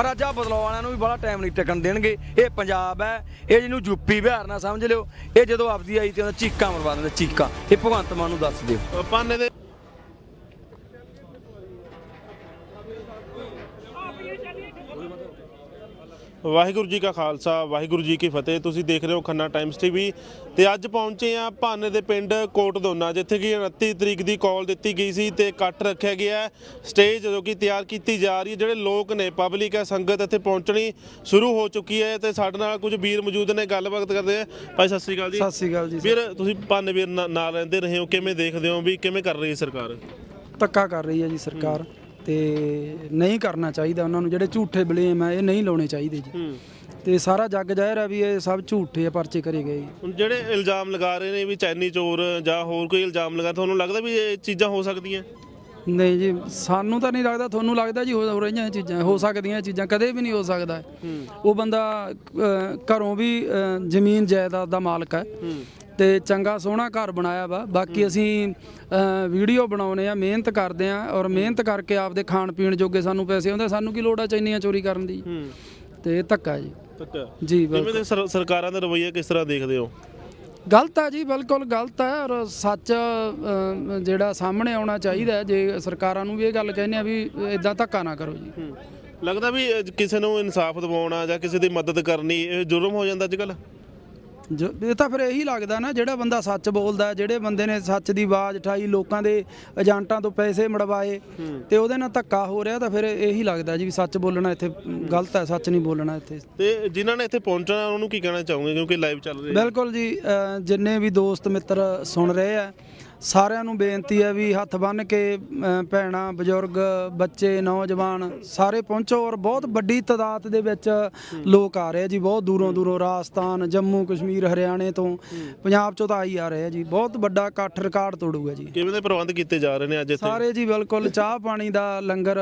ਪਰ ਅੱਜ ਆ ਬਦਲਾਅ ਵਾਲਿਆਂ ਨੂੰ ਵੀ ਬੜਾ ਟਾਈਮ ਨਹੀਂ ਟਿਕਣ ਦੇਣਗੇ। ਇਹ ਪੰਜਾਬ ਹੈ, ਇਹ ਜਿਹਨੂੰ ਯੂਪੀ ਬਿਹਾਰ ਨਾ ਸਮਝ ਲਿਓ। ਇਹ ਜਦੋਂ ਆਪਦੀ ਆਈ ਤੇ ਉਹਨਾਂ ਚੀਕਾਂ ਮਰਵਾ ਦਿੰਦੇ, ਚੀਕਾਂ। ਇਹ ਭਗਵੰਤ ਮਾਨ ਨੂੰ ਦੱਸ ਦਿਓ। ਪਾਨੇ ਦੇ ਵਾਹਿਗੁਰੂ ਜੀ ਕਾ ਖਾਲਸਾ ਵਾਹਿਗੁਰੂ ਜੀ ਕੀ ਫਤਿਹ। ਤੁਸੀਂ ਦੇਖ ਰਹੇ ਹੋ ਖੰਨਾ ਟਾਈਮਸ ਟੀਵੀ ਤੇ ਅੱਜ ਪਹੁੰਚੇ ਆ ਭਾਨੇ ਦੇ ਪਿੰਡ ਕੋਟਦੋਨਾ ਜਿੱਥੇ ਕਿ 29 ਤਰੀਕ ਦੀ ਕਾਲ ਦਿੱਤੀ ਗਈ ਸੀ ਤੇ ਇਕੱਠ ਰੱਖਿਆ ਗਿਆ। ਸਟੇਜ ਜੋ ਕਿ ਤਿਆਰ ਕੀਤੀ ਜਾ ਰਹੀ ਹੈ ਜਿਹੜੇ ਲੋਕ ਨੇ ਪਬਲਿਕ ਹੈ ਸੰਗਤ ਇੱਥੇ ਪਹੁੰਚਣੀ ਸ਼ੁਰੂ ਹੋ ਚੁੱਕੀ ਹੈ ਤੇ ਸਾਡੇ ਨਾਲ ਕੁਝ ਵੀਰ ਮੌਜੂਦ ਨੇ ਗੱਲਬਾਤ ਕਰਦੇ ਆ। ਭਾਈ ਸਤਿ ਸ੍ਰੀ ਅਕਾਲ ਜੀ। ਸਤਿ ਸ੍ਰੀ ਅਕਾਲ ਜੀ ਵੀਰ ਤੁਸੀਂ ਭਾਨੇ ਵੀਰ ਨਾਲ ਰਹਿੰਦੇ ਰਹੇ ਹੋ ਕਿਵੇਂ ਦੇਖਦੇ ਹੋ ਵੀ ਕਿਵੇਂ ਕਰ ਰਹੀ ਹੈ ਸਰਕਾਰ? ਧੱਕਾ ਕਰ ਰਹੀ ਹੈ ਜੀ ਸਰਕਾਰ। ਤੇ ਨਹੀਂ ਕਰਨਾ ਚਾਹੀਦਾ ਉਹਨਾਂ ਨੂੰ ਜਿਹੜੇ ਝੂਠੇ ਬਲੇਮ ਆ ਇਹ ਨਹੀਂ ਲਾਉਣੇ ਚਾਹੀਦੇ ਜੀ। ਹੂੰ। ਤੇ ਸਾਰਾ ਜੱਗ ਜ਼ਾਹਿਰ ਹੈ ਵੀ ਇਹ ਸਭ ਝੂਠੇ ਆ ਪਰਚੇ ਕਰੇ ਗਏ। ਜੀ। ਹੁਣ ਜਿਹੜੇ ਇਲਜ਼ਾਮ ਲਗਾ ਰਹੇ ਨੇ ਵੀ ਚੈਨੀ ਚੋਰ ਜਾਂ ਹੋਰ ਕੋਈ ਇਲਜ਼ਾਮ ਲਗਾ ਤੁਹਾਨੂੰ ਲੱਗਦਾ ਵੀ ਇਹ ਚੀਜ਼ਾਂ ਹੋ ਸਕਦੀਆਂ? ਨਹੀਂ ਜੀ ਸਾਨੂੰ ਤਾਂ ਨਹੀਂ ਲੱਗਦਾ ਤੁਹਾਨੂੰ ਲੱਗਦਾ ਜੀ ਹੋ ਹੋ ਰਹੀਆਂ ਇਹ ਚੀਜ਼ਾਂ ਹੋ ਸਕਦੀਆਂ ਇਹ ਚੀਜ਼ਾਂ ਕਦੇ ਵੀ ਨਹੀਂ ਹੋ ਸਕਦਾ। ਉਹ ਬੰਦਾ ਅਹ, ਘਰੋਂ ਵੀ ਅਹ, ਜ਼ਮੀਨ ਜਾਇਦਾਦ ਦਾ ਮਾਲਕ ਹੈ। ਤੇ ਚੰਗਾ ਸੋਹਣਾ ਘਰ ਬਣਾਇਆ ਵਾ। ਬਾਕੀ ਅਸੀਂ ਵੀਡੀਓ ਬਣਾਉਨੇ ਆ ਮਿਹਨਤ ਕਰਦੇ ਆ ਔਰ ਮਿਹਨਤ ਕਰਕੇ ਆਪਦੇ ਖਾਣ ਪੀਣ ਜੋਗੇ ਸਾਨੂੰ ਪੈਸੇ ਆਉਂਦੇ ਸਾਨੂੰ ਕੀ ਲੋੜ ਆ ਚੈਨੀਆਂ ਚੋਰੀ ਕਰਨ ਦੀ? ਤੇ ਇਹ ਧੱਕਾ ਜੀ। ਜੀ ਜਿਵੇਂ ਦੇ ਸਰਕਾਰਾਂ ਦਾ ਰਵੱਈਆ ਕਿਸ ਤਰ੍ਹਾਂ ਦੇਖਦੇ ਹੋ? ਗਲਤ ਹੈ ਜੀ ਬਿਲਕੁਲ ਗਲਤ ਹੈ ਔਰ ਸੱਚ ਜਿਹੜਾ ਸਾਹਮਣੇ ਆਉਣਾ ਚਾਹੀਦਾ। ਜੇ ਸਰਕਾਰਾਂ ਨੂੰ ਵੀ ਇਹ ਗੱਲ ਕਹਿੰਦੇ ਆ ਵੀ ਇਦਾਂ ਧੱਕਾ ਨਾ ਕਰੋ ਜੀ। ਲੱਗਦਾ ਵੀ ਕਿਸੇ ਨੂੰ ਇਨਸਾਫ ਦਿਵਾਉਣਾ ਜਾਂ ਕਿਸੇ ਦੀ ਮਦਦ ਕਰਨੀ ਇਹ ਜੁਰਮ ਹੋ ਜਾਂਦਾ ਅੱਜ ਕੱਲ ਜੋ- ਇਹ ਤਾਂ ਫਿਰ ਇਹੀ ਲੱਗਦਾ ਨਾ ਜਿਹੜਾ ਬੰਦਾ ਸੱਚ ਬੋਲਦਾ ਜਿਹੜੇ ਬੰਦੇ ਨੇ ਸੱਚ ਦੀ ਆਵਾਜ਼ ਉਠਾਈ ਲੋਕਾਂ ਦੇ ਏਜੰਟਾਂ ਤੋਂ ਪੈਸੇ ਮੜਵਾਏ ਤੇ ਉਹਦੇ ਨਾਲ ਧੱਕਾ ਹੋ ਰਿਹਾ ਤਾਂ ਫਿਰ ਇਹੀ ਲੱਗਦਾ ਜੀ ਵੀ ਸੱਚ ਬੋਲਣਾ ਇੱਥੇ ਗਲਤ ਹੈ ਸੱਚ ਨਹੀਂ ਬੋਲਣਾ ਇੱਥੇ। ਤੇ ਜਿਨ੍ਹਾਂ ਨੇ ਇੱਥੇ ਪਹੁੰਚਣਾ ਉਹਨਾਂ ਨੂੰ ਕੀ ਕਹਿਣਾ ਚਾਹੋਗੇ ਕਿਉਂਕਿ ਲਾਈਵ ਚੱਲ ਰਿਹਾ ਬਿਲਕੁਲ ਜੀ ਅ, ਜਿੰਨੇ ਵੀ ਦੋਸਤ ਮਿੱਤਰ ਸੁਣ ਰਹੇ ਆ ਸਾਰਿਆਂ ਨੂੰ ਬੇਨਤੀ ਹੈ ਵੀ ਹੱਥ ਬੰਨ ਕੇ ਭੈਣਾਂ ਬਜ਼ੁਰਗ ਬੱਚੇ ਨੌਜਵਾਨ ਸਾਰੇ ਪਹੁੰਚੋ ਔਰ ਬਹੁਤ ਵੱਡੀ ਤਾਦਾਦ ਦੇ ਵਿੱਚ ਲੋਕ ਆ ਰਹੇ ਜੀ ਬਹੁਤ ਦੂਰੋਂ ਦੂਰੋਂ ਰਾਜਸਥਾਨ ਜੰਮੂ ਕਸ਼ਮੀਰ ਹਰਿਆਣੇ ਤੋਂ ਪੰਜਾਬ ਚੋਂ ਤਾਂ ਆਈ ਆ ਰਹੇ ਜੀ ਬਹੁਤ ਵੱਡਾ ਇਕੱਠ ਰਿਕਾਰਡ ਤੋੜੂਗਾ ਜੀ। ਕਿਵੇਂ ਦੇ ਪ੍ਰਬੰਧ ਕੀਤੇ ਜਾ ਰਹੇ ਨੇ ਅੱਜ ਇੱਥੇ? ਸਾਰੇ ਜੀ ਬਿਲਕੁਲ ਚਾਹ ਪਾਣੀ ਦਾ ਲੰਗਰ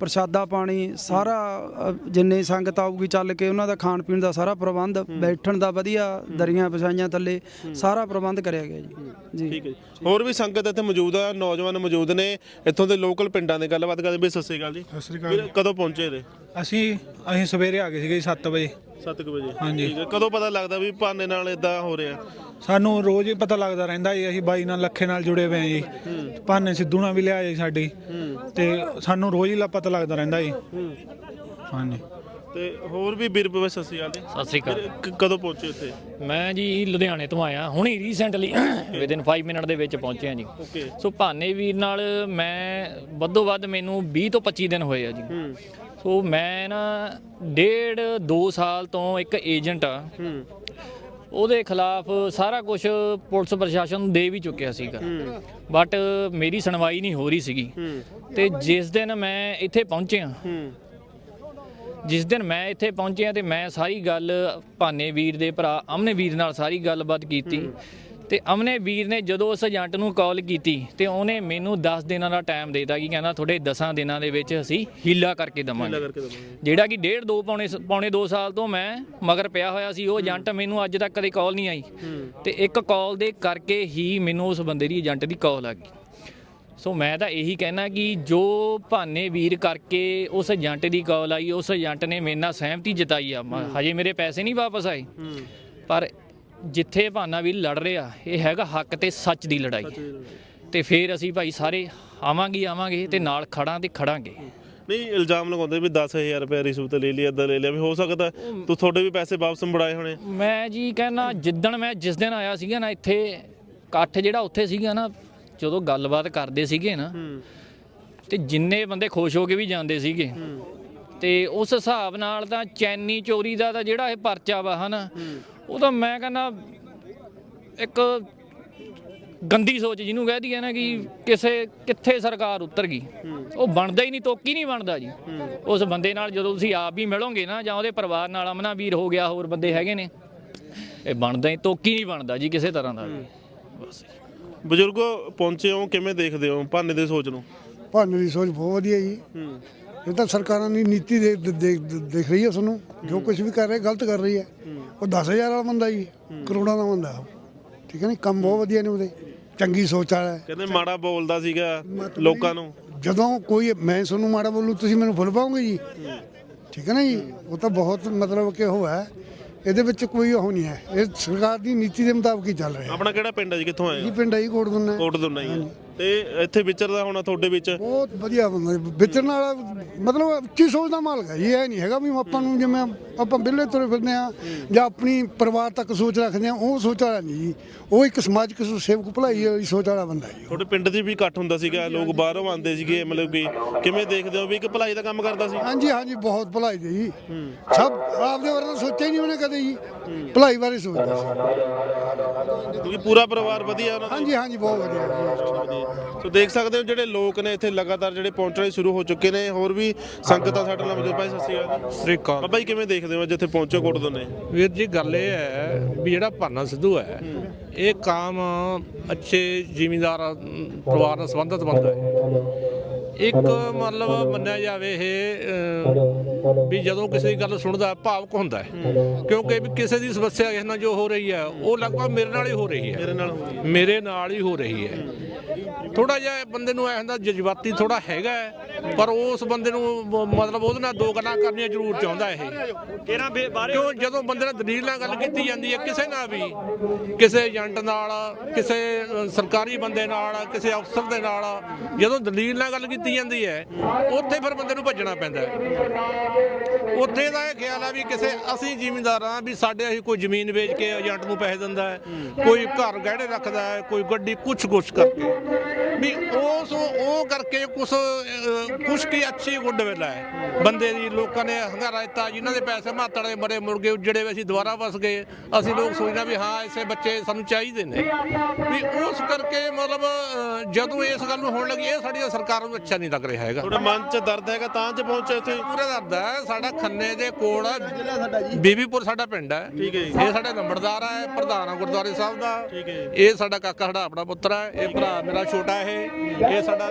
ਪ੍ਰਸ਼ਾਦਾ ਪਾਣੀ ਸਾਰਾ ਅ, ਜਿੰਨੀ ਸੰਗਤ ਆਊਗੀ ਚੱਲ ਕੇ ਉਹਨਾਂ ਦਾ ਖਾਣ ਪੀਣ ਦਾ ਸਾਰਾ ਪ੍ਰਬੰਧ ਬੈਠਣ ਦਾ ਵਧੀਆ ਦਰੀਆਂ ਵਿਛਾਈਆਂ ਥੱਲੇ ਸਾਰਾ ਪ੍ਰਬੰਧ ਕਰਿਆ ਗਿਆ ਜੀ। ਜੀ। ਠੀਕ ਹੈ ਜੀ। ਹੋਰ ਵੀ ਸੰਗਤ ਇੱਥੇ ਮੌਜੂਦ ਆ ਨੌਜਵਾਨ ਮੌਜੂਦ ਨੇ ਇੱਥੋਂ ਦੇ ਲੋਕਲ ਪਿੰਡਾਂ ਦੇ ਗੱਲਬਾਤ ਕਰਦੇ ਵੀ ਸਤਿ ਸ਼੍ਰੀ ਅਕਾਲ ਜੀ। ਸਤਿ ਸ੍ਰੀ ਅਕਾਲ ਕਦੋਂ ਪਹੁੰਚੇ ਨੇ ਅਸੀਂ ਅਸੀਂ ਸਵੇਰੇ ਆ ਗਏ ਸੀਗੇ 7 ਵਜੇ। 7 ਵਜੇ। ਹਾਂਜੀ। ਠੀਕ ਹੈ। ਕਦੋਂ ਪਤਾ ਲੱਗਦਾ ਵੀ ਭਾਨੇ ਨਾਲ ਇਦਾਂ ਹੋ ਰਿਹਾ? ਸਾਨੂੰ ਰੋਜ਼ ਹੀ ਪਤਾ ਲੱਗਦਾ ਰਹਿੰਦਾ ਜੀ ਅਸੀਂ ਬਾਈ ਨਾਲ ਲੱਖੇ ਨਾਲ ਜੁੜੇ ਹੋਏ ਹਾਂ ਜੀ। ਭਾਨੇ ਸਿੱਧੂ ਨਾਲ ਵੀ ਲਿਆ ਜੀ ਸਾਡੀ। ਤੇ ਸਾਨੂੰ ਰੋਜ਼ ਹੀ ਲਾ ਪਤਾ ਲੱਗਦਾ ਰਹਿੰਦਾ ਜੀ। ਹਾਂਜੀ। ਤੇ ਹੋਰ ਵੀ ਵੀਰ ਬਵੇ ਸਤਿ ਸ਼੍ਰੀ ਅਕਾਲ ਜੀ। ਸਤਿ ਸ੍ਰੀ ਅਕਾਲ। ਵੀਰ, ਕ- ਕਦੋਂ ਪਹੁੰਚੇ ਇੱਥੇ ਮੈਂ ਜੀ ਲੁਧਿਆਣੇ ਤੋਂ ਆਇਆ ਹੁਣੀ ਰੀਸੈਂਟਲੀ ਵਿਦਿਨ 5 ਮਿੰਟ ਦੇ ਵਿੱਚ ਪਹੁੰਚਿਆ ਜੀ। ਓਕੇ। ਸੋ ਭਾਨੇ ਵੀਰ ਨਾਲ ਮੈਂ ਵੱਧੋ ਵੱਧ ਮੈਨੂੰ 20 ਤੋਂ 25 ਦਿਨ ਹੋਏ ਆ ਜੀ। ਹੂੰ। ਸੋ ਮੈਂ ਨਾ ਡੇਢ 2 ਸਾਲ ਤੋਂ ਇੱਕ ਏਜੰਟ ਆ। ਹੂੰ। ਉਹਦੇ ਖਿਲਾਫ ਸਾਰਾ ਕੁਝ ਪੁਲਿਸ ਪ੍ਰਸ਼ਾਸਨ ਦੇ ਵੀ ਚੁੱਕਿਆ ਸੀਗਾ। ਬਟ ਮੇਰੀ ਸੁਣਵਾਈ ਨਹੀਂ ਹੋ ਰਹੀ ਸੀਗੀ। ਤੇ ਜਿਸ ਦਿਨ ਮੈਂ ਇੱਥੇ ਪਹੁੰਚਿਆ ਜਿਸ ਦਿਨ ਮੈਂ ਇੱਥੇ ਪਹੁੰਚਿਆ ਤੇ ਮੈਂ ਸਾਰੀ ਗੱਲ ਭਾਨੇ ਵੀਰ ਦੇ ਭਰਾ ਅਮਨੇ ਵੀਰ ਨਾਲ ਸਾਰੀ ਗੱਲਬਾਤ ਕੀਤੀ। ਤੇ ਅਮਨੇ ਵੀਰ ਨੇ ਜਦੋਂ ਉਸ ਏਜੰਟ ਨੂੰ ਕਾਲ ਕੀਤੀ ਤੇ ਉਹਨੇ ਮੈਨੂੰ 10 ਦਿਨਾਂ ਦਾ ਟਾਈਮ ਦੇ ਦਿੱਤਾ ਕਿ ਕਹਿੰਦਾ ਤੁਹਾਡੇ 10 ਦਿਨਾਂ ਦੇ ਵਿੱਚ ਅਸੀਂ ਹੀਲਾ ਕਰਕੇ ਦਵਾਂਗੇ। ਜਿਹੜਾ ਕਿ ਡੇਢ ਦੋ ਪੌਣੇ ਪੌਣੇ 2 ਸਾਲ ਤੋਂ ਮੈਂ ਮਗਰ ਪਿਆ ਹੋਇਆ ਸੀ ਉਹ ਏਜੰਟ ਮੈਨੂੰ ਅੱਜ ਤੱਕ ਕਦੇ ਕਾਲ ਨਹੀਂ ਆਈ। ਤੇ ਇੱਕ ਕਾਲ ਦੇ ਕਰਕੇ ਹੀ ਮੈਨੂੰ ਉਸ ਬੰਦੇ ਦੀ ਏਜੰਟ ਦੀ ਕਾਲ ਆ ਗਈ। ਸੋ ਮੈਂ ਤਾਂ ਇਹੀ ਕਹਿਣਾ ਕਿ ਜੋ ਭਾਨੇ ਵੀਰ ਕਰਕੇ ਉਸ ਏਜੰਟ ਦੀ ਕਾਲ ਆਈ ਉਸ ਏਜੰਟ ਨੇ ਮੇਰੇ ਨਾਲ ਸਹਿਮਤੀ ਜਤਾਈ ਆ। ਹਜੇ ਮੇਰੇ ਪੈਸੇ ਨਹੀਂ ਵਾਪਸ ਆਏ। ਪਰ ਜਿੱਥੇ ਭਾਨਾ ਵੀਰ ਲੜ ਰਿਹਾ ਇਹ ਹੈਗਾ ਹੱਕ ਤੇ ਸੱਚ ਦੀ ਲੜਾਈ। ਤੇ ਫਿਰ ਅਸੀਂ ਭਾਈ ਸਾਰੇ ਆਵਾਂਗੇ ਆਵਾਂਗੇ ਤੇ ਨਾਲ ਖੜਾਂ ਤੇ ਖੜਾਂਗੇ। ਨਹੀਂ ਇਲਜ਼ਾਮ ਲਗਾਉਂਦੇ ਵੀ 10000 ਰੁਪਏ ਰਿਸ਼ਵਤ ਲੈ ਲਈ ਅੱਧਾ ਲੈ ਲਿਆ ਵੀ ਹੋ ਸਕਦਾ ਤੂੰ ਤੁਹਾਡੇ ਵੀ ਪੈਸੇ ਵਾਪਸ ਮੁੜਾਏ ਹੋਣੇ। ਮੈਂ ਜੀ ਕਹਿੰਦਾ ਜਿੱਦਣ ਮੈਂ ਜਿਸ ਦਿਨ ਆਇਆ ਸੀਗਾ ਨਾ ਇੱਥੇ ਇਕੱਠ ਜਿਹੜਾ ਉੱਥੇ ਸੀਗਾ ਨਾ ਜਦੋਂ ਗੱਲਬਾਤ ਕਰਦੇ ਸੀਗੇ ਨਾ ਤੇ ਜਿੰਨੇ ਬੰਦੇ ਖੁਸ਼ ਹੋ ਕੇ ਵੀ ਜਾਂਦੇ ਸੀਗੇ ਤੇ ਉਸ ਹਿਸਾਬ ਨਾਲ ਤਾਂ ਚੈਨੀ ਚੋਰੀ ਦਾ ਤਾਂ ਜਿਹੜਾ ਇਹ ਪਰਚਾ ਵਾ ਹਨਾ ਉਹ ਤਾਂ ਮੈਂ ਕਹਿੰਦਾ ਇੱਕ ਗੰਦੀ ਸੋਚ ਜਿਹਨੂੰ ਕਹਿ ਦਈਏ ਨਾ ਕਿ ਕਿਸੇ ਕਿੱਥੇ ਸਰਕਾਰ ਉਤਰ ਗਈ। ਉਹ ਬਣਦਾ ਹੀ ਨਹੀਂ ਤੋਕੀ ਨਹੀਂ ਬਣਦਾ ਜੀ। ਉਸ ਬੰਦੇ ਨਾਲ ਜਦੋਂ ਤੁਸੀਂ ਆਪ ਵੀ ਮਿਲੋਗੇ ਨਾ ਜਾਂ ਉਹਦੇ ਪਰਿਵਾਰ ਨਾਲ ਅਮਨਾ ਵੀਰ ਹੋ ਗਿਆ ਹੋਰ ਬੰਦੇ ਹੈਗੇ ਨੇ ਇਹ ਬਣਦਾ ਹੀ ਤੋਕੀ ਨਹੀਂ ਬਣਦਾ ਜੀ ਕਿਸੇ ਤਰ੍ਹਾਂ ਦਾ। ਬਸ ਬਜ਼ੁਰਗੋ ਪਹੁੰਚੇ ਹੋ ਕਿਵੇਂ ਦੇਖਦੇ ਹੋ? ਭਾਨੇ ਦੇ ਸੋਚ ਨੂੰ। ਭਾਨੇ ਦੀ ਸੋਚ ਬਹੁਤ ਵਧੀਆ ਜੀ। ਇਹ ਤਾਂ ਸਰਕਾਰਾਂ ਦੀ ਨੀਤੀ ਦੇ ਦੇਖ ਰਹੀ ਹੈ ਸਾਨੂੰ। ਜੋ ਕੁਝ ਵੀ ਕਰ ਰਹੀ ਹੈ ਗਲਤ ਕਰ ਰਹੀ ਹੈ। ਉਹ 10000 ਵਾਲਾ ਬੰਦਾ ਜੀ ਕਰੋੜਾਂ ਦਾ ਬੰਦਾ। ਠੀਕ ਹੈ ਨਹੀਂ ਕੰਮ ਬਹੁਤ ਵਧੀਆ ਨੇ ਉਹਦੇ। ਚੰਗੀ ਸੋਚ ਵਾਲਾ ਹੈ। ਕਹਿੰਦੇ ਮਾੜਾ ਬੋਲਦਾ ਸੀਗਾ ਲੋਕਾਂ ਨੂੰ। ਜਦੋਂ ਕੋਈ ਮੈਂ ਤੁਹਾਨੂੰ ਮਾੜਾ ਬੋਲੂ ਤੁਸੀਂ ਮੈਨੂੰ ਭੁੱਲ ਪਾਓਗੇ ਜੀ? ਠੀਕ ਹੈ ਨਾ ਜੀ? ਉਹ ਤਾਂ ਬਹੁਤ ਮਤਲਬ ਕਿ ਉਹ ਹੈ। ਇਹਦੇ ਵਿੱਚ ਕੋਈ ਉਹ ਨਹੀਂ ਹੈ। ਇਹ ਸਰਕਾਰ ਦੀ ਨੀਤੀ ਦੇ ਮੁਤਾਬਕ ਹੀ ਚੱਲ ਰਿਹਾ ਆਪਣਾ ਕਿਹੜਾ ਪਿੰਡ ਹੈ ਜੀ? ਕਿੱਥੋਂ ਆਏ ਜੀ ਹੋ ਪਿੰਡ ਆਈ ਕੋਟ ਦੁੰਨਾ ਕੋਟ ਦੋਨਾ ਹੀ। ਹੈ। ਤੇ ਇੱਥੇ ਵਿਚਰਦਾ ਹੋਣਾ ਤੁਹਾਡੇ ਵਿੱਚ? ਬਹੁਤ ਵਧੀਆ ਬੰਦਾ ਜੀ। ਵਿਚਰਨ ਵਾਲਾ ਮਤਲਬ ਉੱਚੀ ਸੋਚ ਦਾ ਮਾਲਕ ਹੈ ਜੀ ਇਹ ਨਹੀਂ ਹੈਗਾ ਵੀ ਆਪਾਂ ਨੂੰ ਜਿਵੇਂ ਆਪਾਂ ਵਿਹਲੇ ਤੁਰੇ ਫਿਰਦੇ ਆ ਜਾਂ ਆਪਣੀ ਪਰਿਵਾਰ ਤੱਕ ਸੋਚ ਰੱਖਦੇ ਆ ਉਹ ਸੋਚ ਵਾਲਾ ਨਹੀਂ ਜੀ। ਉਹ ਇੱਕ ਸਮਾਜਿਕ ਸੇਵਕ ਭਲਾਈ ਵਾਲੀ ਸੋਚ ਵਾਲਾ ਬੰਦਾ ਜੀ ਤੁਹਾਡੇ ਪਿੰਡ 'ਚ ਵੀ ਇਕੱਠ ਹੁੰਦਾ ਸੀਗਾ ਲੋਕ ਬਾਹਰੋਂ ਆਉਂਦੇ ਸੀਗੇ ਮਤਲਬ ਕਿ ਕਿਵੇਂ ਦੇਖਦੇ ਹੋ ਵੀ ਇੱਕ ਭਲਾਈ ਦਾ ਕੰਮ ਕਰਦਾ ਸੀ? ਹਾਂਜੀ ਹਾਂਜੀ ਬਹੁਤ ਭਲਾਈ ਦੇ ਜੀ। ਸਭ ਆਪਦੇ ਬਾਰੇ ਤਾਂ ਸੋਚਿਆ ਹੀ ਨਹੀਂ ਉਹਨੇ ਕਦੇ ਜੀ ਭਲਾਈ ਬਾਰੇ ਸੋਚਦਾ ਸੀ। ਕਿਉਂਕਿ ਪੂਰਾ ਪਰਿਵਾਰ ਵਧੀਆ ਉਹਨਾਂ ਦਾ। ਹਾਂਜੀ ਹਾਂਜੀ ਬਹੁਤ ਵਧੀਆ ਜੀ। ਸੋ ਦੇਖ ਸਕਦੇ ਹੋ ਜਿਹੜੇ ਲੋਕ ਨੇ ਇੱਥੇ ਲਗਾਤਾਰ ਜਿਹੜੇ ਪਹੁੰਚਣੇ ਸ਼ੁਰੂ ਹੋ ਚੁੱਕੇ ਨੇ ਹੋਰ ਵੀ ਸੰਗਤਾਂ ਸਾਡੇ ਨਾਲ ਮੌਜੂਦ। ਭਾਈ ਸਤਿ ਸ਼੍ਰੀ ਅਕਾਲ। ਸ੍ਰੀ ਅਕਾਲ। ਬਾਬਾ ਜੀ ਕਿਵੇਂ ਦੇਖਦੇ ਹੋ ਜਿੱਥੇ ਪਹੁੰਚੋ ਕੋਟ ਦੋਨੇ ਵੀਰ ਜੀ ਗੱਲ ਇਹ ਹੈ ਵੀ ਜਿਹੜਾ ਭਾਨਾ ਸਿੱਧੂ ਹੈ ਇਹ ਕਾਮ ਅੱਛੇ ਜ਼ਿਮੀਂਦਾਰ ਪਰਿਵਾਰ ਨਾਲ ਸੰਬੰਧਿਤ ਬੰਦਾ ਹੈ। ਇੱਕ ਮਤਲਬ ਮੰਨਿਆ ਜਾਵੇ ਇਹ ਵੀ ਜਦੋਂ ਕਿਸੇ ਦੀ ਗੱਲ ਸੁਣਦਾ ਭਾਵਕ ਹੁੰਦਾ ਹੈ। ਕਿਉਂਕਿ ਵੀ ਕਿਸੇ ਦੀ ਸਮੱਸਿਆ ਕਿਸੇ ਨਾਲ ਜੋ ਹੋ ਰਹੀ ਹੈ ਉਹ ਲਗਭਗ ਮੇਰੇ ਨਾਲ ਹੀ ਹੋ ਰਹੀ ਹੈ। ਮੇਰੇ ਨਾਲ ਮੇਰੇ ਨਾਲ ਹੀ ਹੋ ਰਹੀ ਹੈ। ਥੋੜਾ ਜਿਹਾ ਬੰਦੇ ਨੂੰ ਐ ਹੁੰਦਾ ਜਜ਼ਬਾਤੀ ਥੋੜਾ ਹੈਗਾ ਹੈ, ਪਰ ਉਸ ਬੰਦੇ ਨੂੰ ਮ- ਮਤਲਬ ਉਹਦੇ ਨਾਲ ਦੋ ਗੱਲਾਂ ਕਰਨੀਆਂ ਜ਼ਰੂਰ ਚਾਹੁੰਦਾ ਇਹ। ਕਿਉਂ ਜਦੋਂ ਬੰਦੇ ਨਾਲ ਦਲੀਲ ਨਾਲ ਗੱਲ ਕੀਤੀ ਜਾਂਦੀ ਹੈ ਕਿਸੇ ਨਾਲ ਵੀ ਕਿਸੇ ਏਜੰਟ ਨਾਲ ਕਿਸੇ ਅ, ਸਰਕਾਰੀ ਬੰਦੇ ਨਾਲ ਕਿਸੇ ਅਫਸਰ ਦੇ ਨਾਲ ਜਦੋਂ ਦਲੀਲ ਨਾਲ ਗੱਲ ਕੀਤੀ ਜਾਂਦੀ ਹੈ ਉੱਥੇ ਫਿਰ ਬੰਦੇ ਨੂੰ ਭੱਜਣਾ ਪੈਂਦਾ ਹੈ। ਉੱਥੇ ਦਾ ਇਹ ਖਿਆਲ ਹੈ ਵੀ ਕਿਸੇ ਅਸੀਂ ਜ਼ਿਮੀਂਦਾਰ ਹਾਂ ਵੀ ਸਾਡੇ ਅਸੀਂ ਕੋਈ ਜ਼ਮੀਨ ਵੇਚ ਕੇ ਏਜੰਟ ਨੂੰ ਪੈਸੇ ਦਿੰਦਾ ਹੈ ਕੋਈ ਘਰ ਗਹਿਣੇ ਰੱਖਦਾ ਹੈ ਕੋਈ ਗੱਡੀ ਕੁਛ ਕੁਛ ਕਰਕੇ। ਵੀ ਉਸ ਉਹ ਕਰਕੇ ਕੁਛ ਕੁਛ ਕੀ ਅੱਛੀ ਗੁੱਡ ਵੇਲਾ ਹੈ। ਬੰਦੇ ਦੀ ਲੋਕਾਂ ਨੇ ਹੰਗਾਰਾ ਦਿੱਤਾ ਜਿਨ੍ਹਾਂ ਦੇ ਪੈਸੇ ਮਾਤੜੇ ਮਰੇ ਮੁਰਗੇ ਉੱਜੜੇ ਹੋਏ ਅਸੀਂ ਦੁਬਾਰਾ ਵਸ ਗਏ ਅਸੀਂ ਲੋਕ ਸੋਚਣਾ ਵੀ ਹਾਂ ਐਸੇ ਬੱਚੇ ਸਾਨੂੰ ਚਾਹੀਦੇ ਨੇ। ਵੀ ਉਸ ਕਰਕੇ ਮਤਲਬ ਜਦੋਂ ਇਸ ਗੱਲ ਨੂੰ ਹੋਣ ਲੱਗੀ ਇਹ ਸਾਡੀ ਸਰਕਾਰ ਨੂੰ ਅੱਛਾ ਨਹੀਂ ਲੱਗ ਰਿਹਾ ਹੈਗਾ। ਤੁਹਾਡੇ ਮਨ 'ਚ ਦਰਦ ਹੈਗਾ ਤਾਂ 'ਚ ਪਹੁੰਚੇ ਇੱਥੇ? ਪੂਰਾ ਦਰਦਾ ਹੈ ਸਾਡਾ ਖੰਨੇ ਦੇ ਕੋਲ ਬੀਬੀਪੁਰ ਸਾਡਾ ਪਿੰਡ ਹੈ। ਠੀਕ ਹੈ ਜੀ। ਇਹ ਸਾਡੇ ਨੰਬਰਦਾਰ ਹੈ ਪ੍ਰਧਾਨ ਗੁਰਦੁਆਰੇ ਸਾਹਿਬ ਦਾ। ਠੀਕ ਹੈ ਇਹ ਸਾਡਾ ਕਾਕਾ ਸਾਡਾ ਆਪਣਾ ਪੁੱਤਰ ਹੈ ਇਹ ਭਰਾ ਮੇਰਾ ਛੋਟਾ ਇਹ ਇਹ ਸਾਡਾ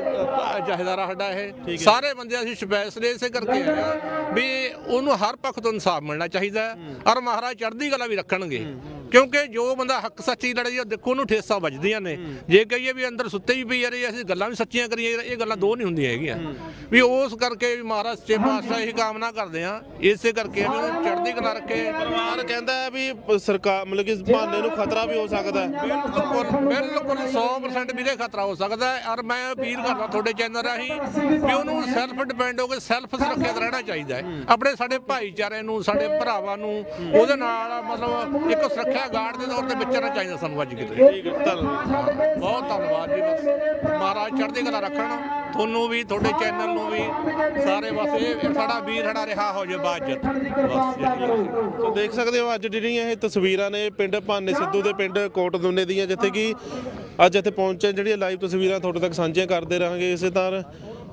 ਜਹੇਦਾਰਾ ਸਾਡਾ ਇਹ। ਸਾਰੇ ਬੰਦੇ ਅਸੀਂ ਸਪੈਸ਼ਲੀ ਇਸੇ ਕਰਕੇ ਆਏ ਹਾਂ ਵੀ ਉਹਨੂੰ ਹਰ ਪੱਖ ਤੋਂ ਇਨਸਾਫ ਮਿਲਣਾ ਚਾਹੀਦਾ ਹੈ ਔਰ ਮਹਾਰਾਜ ਚੜ੍ਹਦੀ ਕਲਾ ਵੀ ਰੱਖਣਗੇ। ਕਿਉਂਕਿ ਜੋ ਬੰਦਾ ਹੱਕ ਸੱਚੀ ਲੜੇ ਉਹ ਦੇਖੋ ਉਹਨੂੰ ਠੇਸਾਂ ਵੱਜਦੀਆਂ ਨੇ। ਜੇ ਕਹੀਏ ਵੀ ਅੰਦਰ ਸੁੱਤੇ ਵੀ ਪਈ ਯਾਰ ਅਸੀਂ ਗੱਲਾਂ ਵੀ ਸੱਚੀਆਂ ਕਰੀਏ ਇਹ ਗੱਲਾਂ ਦੋ ਨਹੀਂ ਹੁੰਦੀਆਂ ਹੈਗੀਆਂ। ਵੀ ਉਸ ਕਰਕੇ ਵੀ ਮਹਾਰਾਜ ਸੱਚੇ ਪਾਤਸ਼ਾਹ ਇਹੀ ਕਾਮਨਾ ਕਰਦੇ ਆ ਇਸੇ ਕਰਕੇ ਵੀ ਉਹਨੂੰ ਚੜ੍ਹਦੀ ਕਲਾ ਰੱਖੇ। ਪਰਿਵਾਰ ਕਹਿੰਦਾ ਹੈ ਵੀ ਸਰਕਾਰ ਮਤਲਬ ਕਿ ਬਹਾਨੇ ਨੂੰ ਖਤਰਾ ਵੀ ਹੋ ਸਕਦਾ ਹੈ। ਬਿਲਕੁਲ ਬਿਲਕੁਲ 100% ਵੀਰੇ ਖਤਰਾ ਹੋ ਸਕਦਾ। ਹੈ। ਔਰ ਮੈਂ ਅਪੀਲ ਕਰਦਾ ਤੁਹਾਡੇ ਚੈਨਲ ਰਾਹੀਂ ਵੀ ਉਹਨੂੰ ਸੈਲਫ ਡਿਪੈਂਡ ਹੋ ਕੇ ਸੈਲਫ ਸੁਰੱਖਿਅਤ ਰਹਿਣਾ ਚਾਹੀਦਾ ਹੈ। ਆਪਣੇ ਸਾਡੇ ਭਾਈਚਾਰੇ ਨੂੰ ਸਾਡੇ ਭਰਾਵਾਂ ਨੂੰ ਉਹਦੇ ਨਾਲ ਮਤਲਬ ਇੱਕ ਸੁਰੱਖਿਆ ਗਾਰਡ ਦੇ ਤੌਰ ਤੇ ਵਿਚਰਨਾ ਚਾਹੀਦਾ ਸਾਨੂੰ ਅੱਜ ਕਿਤੇ। ਠੀਕ ਹੈ ਧੰਨਵਾਦ। ਬਹੁਤ ਧੰਨਵਾਦ ਜੀ। ਬਸ ਮਹਾਰਾਜ ਚੜ੍ਹਦੀ ਕਲਾ ਰੱਖਣ। ਤੁਹਾਨੂੰ ਵੀ, ਤੁਹਾਡੇ ਚੈਨਲ ਨੂੰ ਵੀ, ਸਾਰੇ ਬਸ ਇਹ ਸਾਡਾ ਵੀਰ ਸਾਡਾ ਰਿਹਾ, ਹੋ ਜੇ ਬਾਜਤ। ਬਸ ਜਿਹੜੀ ਸੋ ਦੇਖ ਸਕਦੇ ਹੋ, ਅੱਜ ਜਿਹੜੀਆਂ ਇਹ ਤਸਵੀਰਾਂ ਨੇ ਪਿੰਡ ਭਾਨੇ ਸਿੱਧੂ ਦੇ ਪਿੰਡ ਕੋਟ ਦੁੰਨੇ ਦੀਆਂ, ਜਿੱਥੇ ਕਿ ਅੱਜ ਇੱਥੇ ਪਹੁੰਚੇ ਜਿਹੜੀਆਂ ਲਾਈਵ ਤਸਵੀਰਾਂ ਤੁਹਾਡੇ ਤੱਕ ਸਾਂਝੀਆਂ ਕਰਦੇ ਰਹਾਂਗੇ, ਇਸੇ ਤਰ੍ਹਾਂ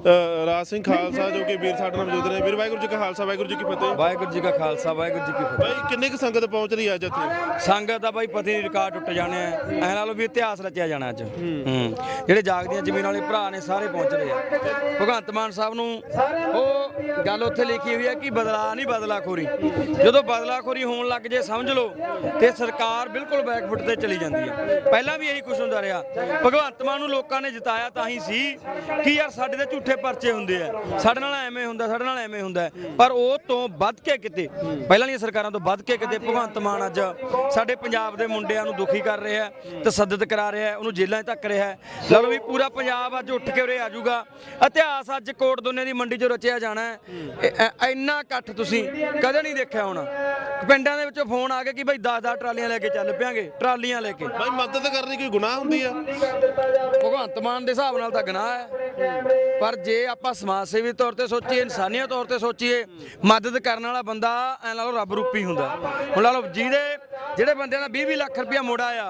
ਰਾਜ ਸਿੰਘ ਖਾਲਸਾ ਜੋ ਕਿ ਵੀਰ ਸਾਡੇ ਨਾਲ ਮੌਜੂਦ ਨੇ। ਵੀਰ ਵਾਹਿਗੁਰੂ ਜੀ ਕਾ ਖਾਲਸਾ ਵਾਹਿਗੁਰੂ ਜੀ ਕੀ ਫਤਿਹ। ਵਾਹਿਗੁਰੂ ਜੀ ਕਾ ਖਾਲਸਾ ਵਾਹਿਗੁਰੂ ਜੀ ਕੀ ਫਤਿਹ। ਭਾਈ ਕਿੰਨੀ ਕੁ ਸੰਗਤ ਪਹੁੰਚ ਰਹੀ ਹੈ ਅੱਜ ਇੱਥੇ? ਸੰਗਤ ਦਾ ਬਾਈ ਪਤੀ ਰਿਕਾਰਡ ਟੁੱਟ ਜਾਣੇ ਆ। ਐ ਨਾਲ ਵੀ ਇਤਿਹਾਸ ਰਚਿਆ ਜਾਣਾ ਅੱਜ। ਹੂੰ। ਜਿਹੜੇ ਜਾਗਦੀਆਂ ਜ਼ਮੀਨ ਵਾਲੇ ਭਰਾ ਨੇ ਸਾਰੇ ਪਹੁੰਚ ਰਹੇ ਆ। ਭਗਵੰਤ ਮਾਨ ਸਾਹਿਬ ਨੂੰ ਉਹ ਗੱਲ ਉੱਥੇ ਲਿਖੀ ਹੋਈ ਹੈ ਕਿ ਬਦਲਾ ਨਹੀਂ ਬਦਲਾਖੋਰੀ। ਜਦੋਂ ਬਦਲਾਖੋਰੀ ਹੋਣ ਲੱਗ ਜੇ ਸਮਝ ਲਓ ਤੇ ਸਰਕਾਰ ਬਿਲਕੁਲ ਬੈਕਫੁੱਟ ਤੇ ਚਲੀ ਜਾਂਦੀ ਹੈ ਪਹਿਲਾਂ ਵੀ ਇਹੀ ਕੁਝ ਹੁੰਦਾ ਰਿਹਾ। ਭਗਵੰਤ ਮਾਨ ਨੂੰ ਲੋਕਾਂ ਨੇ ਜਿਤਾਇਆ ਤਾਂ ਹੀ ਸੀ ਕਿ ਯਾਰ ਸਾਡੇ ਤੇ ਝੂਠੇ ਪਰਚੇ ਹੁੰਦੇ ਆ। ਸਾਡੇ ਨਾਲ ਐਵੇਂ ਹੁੰਦਾ ਸਾਡੇ ਨਾਲ ਐਵੇਂ ਹੁੰਦਾ। ਪਰ ਉਹ ਤੋਂ ਵੱਧ ਕੇ ਕਿਤੇ ਪਹਿਲਾਂ ਵਾਲੀਆਂ ਸਰਕਾਰਾਂ ਤੋਂ ਵੱਧ ਕੇ ਕਿਤੇ ਭਗਵੰਤ ਮਾਨ ਅੱਜ ਸਾਡੇ ਪੰਜਾਬ ਦੇ ਮੁੰਡਿਆਂ ਨੂੰ ਦੁਖੀ ਕਰ ਰਿਹਾ ਤਸੱਦਦ ਕਰਾ ਰਿਹਾ ਉਹਨੂੰ ਜੇਲ੍ਹਾਂ 'ਚ ਧੱਕ ਰਿਹਾ ਲਓ ਵੀ ਪੂਰਾ ਪੰਜਾਬ ਅੱਜ ਉੱਠ ਕੇ ਉਰੇ ਆ ਜਾਊਗਾ। ਇਤਿਹਾਸ ਅੱਜ ਕੋਟ ਦੋਨੇ ਦੀ ਮੰਡੀ 'ਚ ਰਚਿਆ ਜਾਣਾ ਹੈ। ਇੰਨਾ ਇਕੱਠ ਤੁਸੀਂ ਕਦੇ ਨਹੀਂ ਦੇਖਿਆ ਹੋਣਾ। ਪਿੰਡਾਂ ਦੇ ਵਿੱਚੋਂ ਫੋਨ ਆ ਗਿਆ ਕਿ ਭਾਈ 10-10 ਟਰਾਲੀਆਂ ਲੈ ਕੇ ਚੱਲ ਪਿਆਂਗੇ ਟਰਾਲੀਆਂ ਲੈ ਕੇ। ਭਾਈ ਮਦਦ ਕਰਨੀ ਕੋਈ ਗੁਨਾਹ ਹੁੰਦੀ ਆ? ਭਗਵੰਤ ਮਾਨ ਦੇ ਹਿਸਾਬ ਨਾਲ ਤਾਂ ਗੁਨਾਹ ਹੈ। ਪਰ ਜੇ ਆਪਾਂ ਸਮਾਜ ਸੇਵੀ ਤੌਰ ਤੇ ਸੋਚੀਏ ਇਨਸਾਨੀਅਤ ਤੌਰ ਤੇ ਸੋਚੀਏ ਮਦਦ ਕਰਨ ਵਾਲਾ ਬੰਦਾ ਐ ਲਾ ਲਓ ਰੱਬ ਰੂਪੀ ਹੁੰਦਾ। ਹੁਣ ਲਾ ਲਓ ਜਿਹਦੇ ਜਿਹੜੇ ਬੰਦਿਆਂ ਦਾ 20-20 ਲੱਖ ਰੁਪਇਆ ਮੋੜਾ ਆ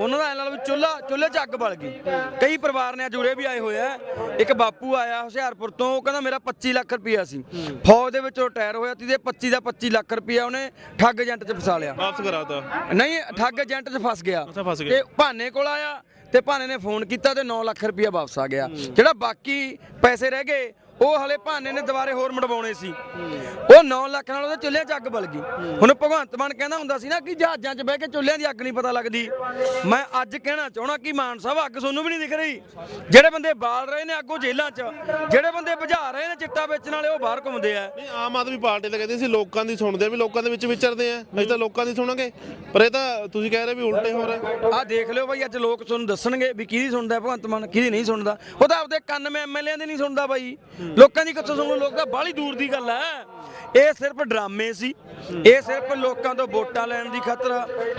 ਉਹਨਾਂ ਦਾ ਐ ਲਾ ਲਓ ਵੀ ਚੁੱਲਾ ਚੁੱਲ੍ਹੇ 'ਚ ਅੱਗ ਬਲ ਗਈ। ਕਈ ਪਰਿਵਾਰ ਨੇ ਜੁੜੇ ਵੀ ਆਏ ਹੋਏ ਆ। ਇੱਕ ਬਾਪੂ ਆਇਆ ਹੁਸ਼ਿਆਰਪੁਰ ਤੋਂ ਉਹ ਕਹਿੰਦਾ ਮੇਰਾ 25 ਲੱਖ ਰੁਪਇਆ ਸੀ। ਫੌਜ ਦੇ ਵਿੱਚ ਰਿਟਾਇਰ ਹੋਇਆ ਤੇ 25 ਦਾ 25 ਲੱਖ ਰੁਪਇਆ ਉਹਨੇ ਠੱਗ ਏਜੰਟ 'ਚ ਫਸਾ ਲਿਆ। ਵਾਪਸ ਕਰਾਤਾ। ਨਹੀਂ ਠੱਗ ਏਜੰਟ 'ਚ ਫਸ ਗਿਆ। ਤੇ ਭਾਨੇ ਕੋਲ ਆਇਆ ਤੇ ਭਾਣੇ ਨੇ ਫੋਨ ਕੀਤਾ ਤੇ 9 ਲੱਖ ਰੁਪਇਆ ਵਾਪਸ ਆ ਗਿਆ। ਜਿਹੜਾ ਬਾਕੀ ਪੈਸੇ ਰਹਿ ਗਏ ਉਹ ਹਲੇ ਭਾਨੇ ਨੇ ਦੁਬਾਰੇ ਹੋਰ ਮੜਵਾਉਣੇ ਸੀ। ਉਹ 9 ਲੱਖ ਨਾਲ ਉਹਦੇ ਚੁੱਲ੍ਹੇ 'ਚ ਅੱਗ ਬਲ ਗਈ। ਹੁਣ ਭਗਵੰਤ ਮਾਨ ਕਹਿੰਦਾ ਹੁੰਦਾ ਸੀ ਨਾ ਕਿ ਜਹਾਜ਼ਾਂ 'ਚ ਬਹਿ ਕੇ ਚੁੱਲ੍ਹਿਆਂ ਦੀ ਅੱਗ ਨਹੀਂ ਪਤਾ ਲੱਗਦੀ। ਮੈਂ ਅੱਜ ਕਹਿਣਾ ਚਾਹਣਾ ਕਿ ਮਾਨ ਸਾਹਿਬ ਅੱਗ ਤੁਹਾਨੂੰ ਵੀ ਨਹੀਂ ਦਿਖ ਰਹੀ। ਜਿਹੜੇ ਬੰਦੇ ਬਾਲ ਰਹੇ ਨੇ ਅੱਗੋਂ ਜੇਲ੍ਹਾਂ 'ਚ ਜਿਹੜੇ ਬੰਦੇ ਬੁਝਾ ਰਹੇ ਨੇ ਚਿੱਟਾ ਵੇਚਣ ਵਾਲੇ ਉਹ ਬਾਹਰ ਘੁੰਮਦੇ ਆ। ਨਹੀਂ ਆਮ ਆਦਮੀ ਪਾਰਟੀ ਤਾਂ ਕਹਿੰਦੀ ਸੀ ਲੋਕਾਂ ਦੀ ਸੁਣਦੇ ਆ ਵੀ ਲੋਕਾਂ ਦੇ ਵਿੱਚ ਵਿਚਰਦੇ ਆ। ਅਸੀਂ ਤਾਂ ਲੋਕਾਂ ਦੀ ਸੁਣਾਂਗੇ। ਪਰ ਇਹ ਤਾਂ ਤੁਸੀਂ ਕਹਿ ਰਹੇ ਵੀ ਉਲਟੇ ਹੋ ਰਹੇ। ਆਹ ਦੇਖ ਲਿਓ ਬਾਈ ਅੱਜ ਲੋਕ ਤੁਹਾਨੂੰ ਦੱਸਣਗੇ ਵੀ ਕਿਹਦੀ ਸੁਣਦਾ ਭਗਵੰਤ ਮਾਨ ਕਿਹਦੀ ਨਹੀਂ ਸੁਣਦਾ। ਉਹ ਤਾਂ ਆਪਦੇ ਕੰਨ ਮੈਂ ਐਮਐਲਏ ਦੇ ਨਹੀਂ ਸੁਣਦਾ ਬਾਈ। ਲੋਕਾਂ ਦੀ ਕਿੱਥੋਂ ਸੁਣੂ, ਲੋਕ ਬਾਹਲੀ ਦੂਰ ਦੀ ਗੱਲ ਹੈ। ਇਹ ਸਿਰਫ ਡਰਾਮੇ ਸੀ। ਇਹ ਸਿਰਫ ਲੋਕਾਂ ਤੋਂ ਵੋਟਾਂ ਲੈਣ ਦੀ ਖਾਤਰ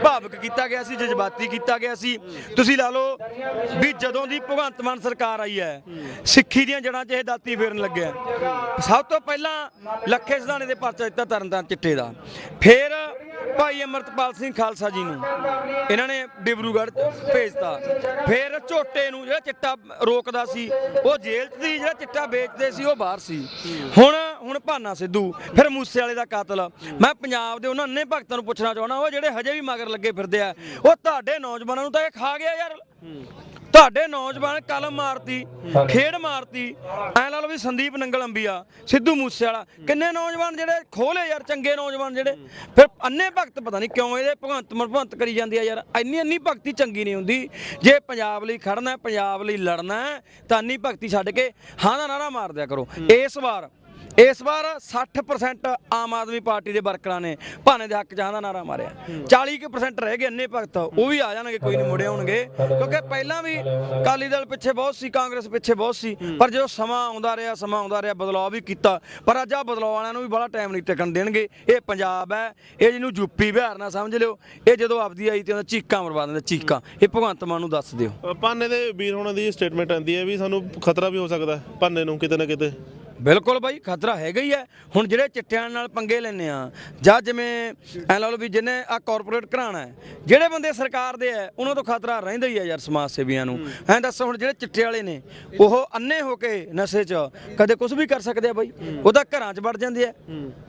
ਭਾਵਕ ਕੀਤਾ ਗਿਆ ਸੀ, ਜਜ਼ਬਾਤੀ ਕੀਤਾ ਗਿਆ ਸੀ। ਤੁਸੀਂ ਲਾ ਲਓ ਵੀ ਜਦੋਂ ਦੀ ਭਗਵੰਤ ਮਾਨ ਸਰਕਾਰ ਆਈ ਹੈ, ਸਿੱਖੀ ਦੀਆਂ ਜੜਾਂ 'ਚ ਇਹ ਦਾਤੀ ਫੇਰਨ ਲੱਗਿਆ। ਸਭ ਤੋਂ ਪਹਿਲਾਂ ਲੱਖੇ ਸਿਧਾਣੇ ਦੇ ਪਰਚਾ ਦਿੱਤਾ ਤਰਨਤਾਰਨ ਚਿੱਟੇ ਦਾ। ਫਿਰ ਭਾਈ ਅਮਰਤਪਾਲ ਸਿੰਘ ਖਾਲਸਾ ਜੀ ਨੂੰ ਇਹਨਾਂ ਨੇ ਡਿਬਰੂਗੜ੍ਹ ਭੇਜਤਾ। ਫਿਰ ਝੋਟੇ ਨੂੰ ਜਿਹੜਾ ਚਿੱਟਾ ਰੋਕਦਾ ਸੀ, ਉਹ ਜੇਲ੍ਹ 'ਚ ਸੀ, ਜਿਹੜਾ ਚਿੱਟਾ ਵੇਚਦੇ ਸੀ। ਉਹ ਬਾਹਰ ਸੀ। ਹੁਣ ਹੁਣ ਭਾਨਾ ਸਿੱਧੂ, ਫਿਰ ਮੂਸੇ ਵਾਲੇ ਦਾ ਕਾਤਲ। ਮੈਂ ਪੰਜਾਬ ਦੇ ਉਹਨਾਂ ਅੰਨੇ ਭਗਤਾਂ ਨੂੰ ਪੁੱਛਣਾ ਚਾਹਣਾ ਉਹ ਜਿਹੜੇ ਹਜੇ ਵੀ ਮਗਰ ਲੱਗੇ ਫਿਰਦੇ ਆ, ਉਹ ਤੁਹਾਡੇ ਨੌਜਵਾਨਾਂ ਨੂੰ ਤਾਂ ਇਹ ਖਾ ਗਿਆ ਯਾਰ। ਤੁਹਾਡੇ ਨੌਜਵਾਨ ਕਲਮ ਮਾਰਤੀ ਖੇਡ ਮਾਰਤੀ ਐ ਲਾ ਲਓ ਵੀ ਸੰਦੀਪ ਨੰਗਲ ਅੰਬੀਆ ਸਿੱਧੂ ਮੂਸੇ ਵਾਲਾ ਕਿੰਨੇ ਨੌਜਵਾਨ ਜਿਹੜੇ ਖੋਲੇ ਯਾਰ ਚੰਗੇ ਨੌਜਵਾਨ ਜਿਹੜੇ। ਫਿਰ ਅੰਨੇ ਭਗਤ ਪਤਾ ਨਹੀਂ ਕਿਉਂ ਇਹਦੇ ਭਗਵੰਤ ਭਗਵੰਤ ਕਰੀ ਜਾਂਦੇ ਆ ਯਾਰ। ਇੰਨੀ ਇੰਨੀ ਭਗਤੀ ਚੰਗੀ ਨਹੀਂ ਹੁੰਦੀ। ਜੇ ਪੰਜਾਬ ਲਈ ਖੜਨਾ ਪੰਜਾਬ ਲਈ ਲੜਨਾ ਤਾਂ ਇੰਨੀ ਭਗਤੀ ਛੱਡ ਕੇ ਹਾਂ ਦਾ ਨਾਰਾ ਮਾਰ ਦਿਆ ਕਰੋ। ਇਸ ਵਾਰ ਇਸ ਵਾਰ 60% ਆਮ ਆਦਮੀ ਪਾਰਟੀ ਦੇ ਵਰਕਰਾਂ ਨੇ ਭਾਣੇ ਦੇ ਹੱਕ 'ਚ ਹਾਂ ਦਾ ਨਾਰਾ ਮਾਰਿਆ। 40% ਰਹਿ ਗਏ ਅੰਨੇ ਭਗਤ ਉਹ ਵੀ ਆ ਜਾਣਗੇ ਕੋਈ ਨਹੀਂ ਮੁੜੇ ਆਉਣਗੇ। ਕਿਉਂਕਿ ਪਹਿਲਾਂ ਵੀ ਕਾਲੀ ਦਲ ਪਿੱਛੇ ਬਹੁਤ ਸੀ ਕਾਂਗਰਸ ਪਿੱਛੇ ਬਹੁਤ ਸੀ ਪਰ ਜਦੋਂ ਸਮਾਂ ਆਉਂਦਾ ਰਿਹਾ ਸਮਾਂ ਆਉਂਦਾ ਰਿਹਾ ਬਦਲਾਅ ਵੀ ਕੀਤਾ ਪਰ ਅੱਜ ਆ ਬਦਲਾਅ ਵਾਲਿਆਂ ਨੂੰ ਵੀ ਬੜਾ ਟਾਈਮ ਨਹੀਂ ਟਿਕਣ ਦੇਣਗੇ। ਇਹ ਪੰਜਾਬ ਹੈ ਇਹ ਜਿਹਨੂੰ ਯੂਪੀ ਬਿਹਾਰ ਨਾ ਸਮਝ ਲਿਓ ਇਹ ਜਦੋਂ ਆਪਦੀ ਆਈ ਤੇ ਉਹਦਾ ਚੀਕਾਂ ਮਰਵਾ ਦਿੰਦੇ ਚੀਕਾਂ। ਇਹ ਭਗਵੰਤ ਮਾਨ ਨੂੰ ਦੱਸ ਦਿਓ। ਭਾਨੇ ਦੇ ਵੀਰ ਹੋਣਾ ਦੀ ਸਟੇਟਮੈਂਟ ਆਂਦੀ ਹੈ ਵੀ ਸਾਨੂੰ ਖਤਰਾ ਵੀ ਹੋ ਸਕਦਾ ਭਾਨੇ ਨੂੰ ਕਿਤੇ ਨਾ ਕਿਤੇ। ਬਿਲਕੁਲ ਬਾਈ ਖਤਰਾ ਹੈਗਾ ਹੀ ਹੈ। ਹੁਣ ਜਿਹੜੇ ਚਿੱਟਿਆਂ ਨਾਲ ਪੰਗੇ ਲੈਨੇ ਆ ਜਾਂ ਜਿਵੇਂ ਐ ਲਾ ਲਓ ਵੀ ਜਿਹਨੇ ਆ ਕਾਰਪੋਰੇਟ ਘਰਾਣਾ ਜਿਹੜੇ ਬੰਦੇ ਸਰਕਾਰ ਦੇ ਆ ਉਹਨਾਂ ਤੋਂ ਖਤਰਾ ਰਹਿੰਦਾ ਹੀ ਹੈ ਯਾਰ ਸਮਾਜ ਸੇਵੀਆਂ ਨੂੰ। ਐਂ ਦੱਸ ਹੁਣ ਜਿਹੜੇ ਚਿੱਟੇ ਵਾਲੇ ਨੇ ਉਹ ਅੰਨੇ ਹੋ ਕੇ ਨਸ਼ੇ 'ਚ ਕਦੇ ਕੁਝ ਵੀ ਕਰ ਸਕਦੇ ਆ ਬਾਈ। ਉਹ ਤਾਂ ਘਰਾਂ 'ਚ ਵੜ ਜਾਂਦੇ ਆ।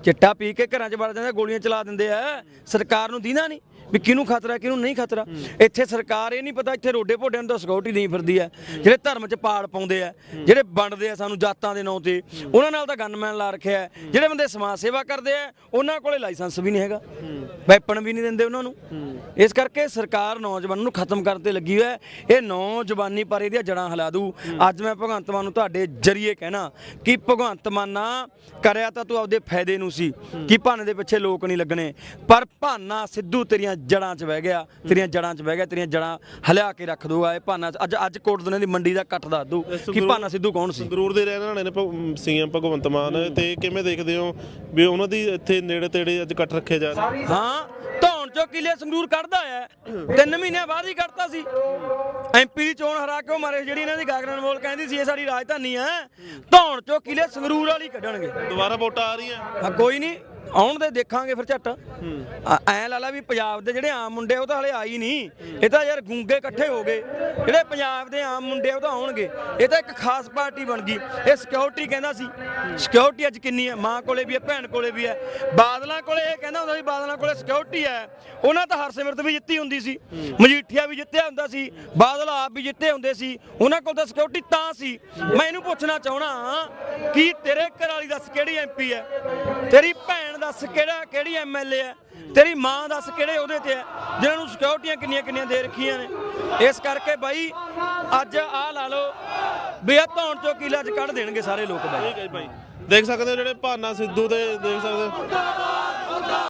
ਚਿੱਟਾ ਪੀ ਕੇ ਘਰਾਂ 'ਚ ਵੜ ਜਾਂਦੇ ਆ, ਗੋਲੀਆਂ ਚਲਾ ਦਿੰਦੇ ਆ। ਸਰਕਾਰ ਨੂੰ ਦੀਨਾ ਨਹੀਂ। ਵੀ ਕਿਹਨੂੰ ਖਤਰਾ, ਕਿਹਨੂੰ ਨਹੀਂ ਖਤਰਾ? ਇੱਥੇ ਸਰਕਾਰ ਇਹ ਨਹੀਂ ਪਤਾ, ਇੱਥੇ ਰੋਡੇ ਭੋਡਿਆਂ ਨੂੰ ਤਾਂ ਸਿਕਿਉਰਿਟੀ ਨਹੀਂ ਫਿਰਦੀ ਹੈ। ਜਿਹੜੇ ਧਰਮ 'ਚ ਪਾੜ ਪਾਉਂਦੇ ਆ, ਜਿਹੜੇ ਵੰਡਦੇ ਆ ਸਾਨੂੰ ਜਾਤਾਂ ਦੇ ਨਾਂ ਤੇ, ਉਹਨਾਂ ਨਾਲ ਤਾਂ ਗਨਮੈਨ ਲਾ ਰੱਖਿਆ ਜਿਹੜੇ ਬੰਦੇ ਸਮਾਜ ਸੇਵਾ ਕਰਦੇ ਆ, ਉਹਨਾਂ ਕੋਲੇ ਲਾਇਸੈਂਸ ਵੀ ਨਹੀਂ ਹੈਗਾ। ਵੈਪਨ ਵੀ ਨਹੀਂ ਦਿੰਦੇ ਉਹਨਾਂ ਨੂੰ। ਇਸ ਕਰਕੇ ਸਰਕਾਰ ਨੌਜਵਾਨਾਂ ਨੂੰ ਖਤਮ ਕਰਨ ਤੇ ਲੱਗੀ ਹੋਈ ਹੈ। ਇਹ ਨੌਜਵਾਨੀ ਪਰ ਇਹਦੀਆਂ ਜੜਾਂ ਹਿਲਾ ਦੂ ਅੱਜ ਮੈਂ ਭਗਵੰਤ ਮਾਨ ਨੂੰ ਤੁਹਾਡੇ ਜਰੀਏ ਕਹਿਣਾ ਕਿ ਭਗਵੰਤ ਮਾਨਾ ਕਰਿਆ ਤਾਂ ਤੂੰ ਆਪਦੇ ਫਾਇਦੇ ਨੂੰ ਸੀ, ਕਿ ਭਾਨੇ ਦੇ ਪਿੱਛੇ ਲੋਕ ਨਹੀਂ ਲੱਗਣੇ। ਪਰ ਭਾਨਾ ਸਿੱਧੂ ਤੇਰੀਆਂ ਜੜਾਂ 'ਚ ਬਹਿ ਗਿਆ ਤੇਰੀਆਂ ਜੜਾਂ 'ਚ ਬਹਿ ਗਿਆ ਤੇਰੀਆਂ ਜੜਾਂ ਹਲਿਆ ਕੇ ਰੱਖ ਦੂਗਾ ਇਹ ਭਾਨਾ ਅੱਜ ਅੱਜ ਕੋਟ ਦੁਨੀਆ ਦੀ ਮੰਡੀ ਦਾ ਕੱਟ ਦੱਸ ਦੂ ਕਿ ਭਾਨਾ ਸਿੱਧੂ ਕੌਣ ਸੀ? ਸੰਗਰੂਰ ਦੇ ਰਹਿਣ ਵਾਲੇ ਨੇ ਸੀਐਮ ਭਗਵੰਤ ਮਾਨ ਤੇ ਕਿਵੇਂ ਦੇਖਦੇ ਹੋ ਵੀ ਉਹਨਾਂ ਦੀ ਇੱਥੇ ਨੇੜੇ ਤੇੜੇ ਅੱਜ ਇਕੱਠ ਰੱਖੇ ਜਾ ਰਹੇ ਹਾਂ ਧੌਣ ਚੋਂ ਕਿਲੇ ਸੰਗਰੂਰ ਕੱਢਦਾ ਹੈ। ਤਿੰਨ ਮਹੀਨੇ ਬਾਅਦ ਹੀ ਕੱਢਤਾ ਸੀ। ਐਮਪੀ ਦੀ ਚੋਣ ਹਰਾ ਕੇ ਉਹ ਮਾਰੇ ਜਿਹੜੀ ਇਹਨਾਂ ਦੀ ਗਾਗਰਨ ਬੋਲ ਕਹਿੰਦੀ ਸੀ ਇਹ ਸਾਡੀ ਰਾਜਧਾਨੀ ਹੈ। ਧੌਣ ਚੋਂ ਕਿਲੇ ਸੰਗਰੂਰ ਵਾਲੀ ਕੱਢਣਗੇ। ਦੁਬਾਰਾ ਵੋਟਾਂ ਆ ਰਹੀਆਂ। ਕੋਈ ਨਹੀਂ। ਆਉਣ ਦੇ ਦੇਖਾਂਗੇ ਫਿਰ ਝੱਟ। ਆ- ਐਂ ਲਾ ਲਾ ਵੀ ਪੰਜਾਬ ਦੇ ਜਿਹੜੇ ਆਮ ਮੁੰਡੇ ਉਹ ਤਾਂ ਹਲੇ ਆਈ ਨਹੀਂ। ਇਹ ਤਾਂ ਯਾਰ ਗੂੰਗੇ ਇਕੱਠੇ ਹੋ ਗਏ। ਜਿਹੜੇ ਪੰਜਾਬ ਦੇ ਆਮ ਮੁੰਡੇ ਉਹ ਤਾਂ ਆਉਣਗੇ। ਇਹ ਤਾਂ ਇੱਕ ਖਾਸ ਪਾਰਟੀ ਬਣ ਗਈ। ਇਹ ਸਿਕਿਉਰਿਟੀ ਕਹਿੰਦਾ ਸੀ। ਸਿਕਿਉਰਿਟੀ ਅੱਜ ਕਿੰਨੀ ਹੈ? ਮਾਂ ਕੋਲੇ ਵੀ ਹੈ, ਭੈਣ ਕੋਲੇ ਵੀ ਹੈ। ਬਾਦਲਾਂ ਕੋਲੇ ਇਹ ਕਹਿੰਦਾ ਹੁੰਦਾ ਸੀ, ਬਾਦਲਾਂ ਕੋਲੇ ਸਿਕਿਉਰਿਟੀ ਹੈ। ਉਹਨਾਂ ਤਾਂ ਹਰਸਿਮਰਤ ਵੀ ਜਿੱਤੀ ਹੁੰਦੀ ਸੀ। ਮਜੀਠੀਆ ਵੀ ਜਿੱਤਿਆ ਹੁੰਦਾ ਸੀ। ਬਾਦਲ ਆਪ ਵੀ ਜਿੱਤੇ ਹੁੰਦੇ ਸੀ। ਉਹਨਾਂ ਕੋਲ ਤਾਂ ਸਿਕਿਉਰਿਟੀ ਤਾਂ ਸੀ। ਮੈਂ ਇਹਨੂੰ ਪੁੱਛਣਾ ਚਾਹਣਾ ਕਿ ਤੇਰੇ ਘਰ ਵਾਲੀ ਦੱਸ ਕਿਹੜੀ ਐਮਪੀ ਹੈ? ਤੇਰੀ ਭੈਣ ਦੱਸ ਕਿਹੜਾ ਕਿਹੜੀ ਐਮਐਲਏ ਹੈ? ਤੇਰੀ ਮਾਂ ਦੱਸ ਕਿਹੜੇ ਉਹਦੇ ਤੇ ਹੈ? ਜਿਹਨਾਂ ਨੂੰ ਸਿਕਿਉਰਿਟੀਆਂ ਕਿੰਨੀਆਂ ਕਿੰਨੀਆਂ ਦੇ ਰੱਖੀਆਂ ਨੇ। ਇਸ ਕਰਕੇ ਬਾਈ, ਅੱਜ ਆਹ ਲਾ ਲਓ ਵੀ ਇਹ ਧੌਣ ਚੋਂ ਕਿਲਾ ਚ ਕੱਢ ਦੇਣਗੇ ਸਾਰੇ ਲੋਕ ਬਾਈ। ਠੀਕ ਹੈ ਜੀ ਭਾਈ ਦੇਖ ਸਕਦੇ ਹੋ ਜਿਹੜੇ ਭਾਨਾ ਸਿੱਧੂ ਦੇ, ਦੇਖ ਸਕਦੇ ਹੋ।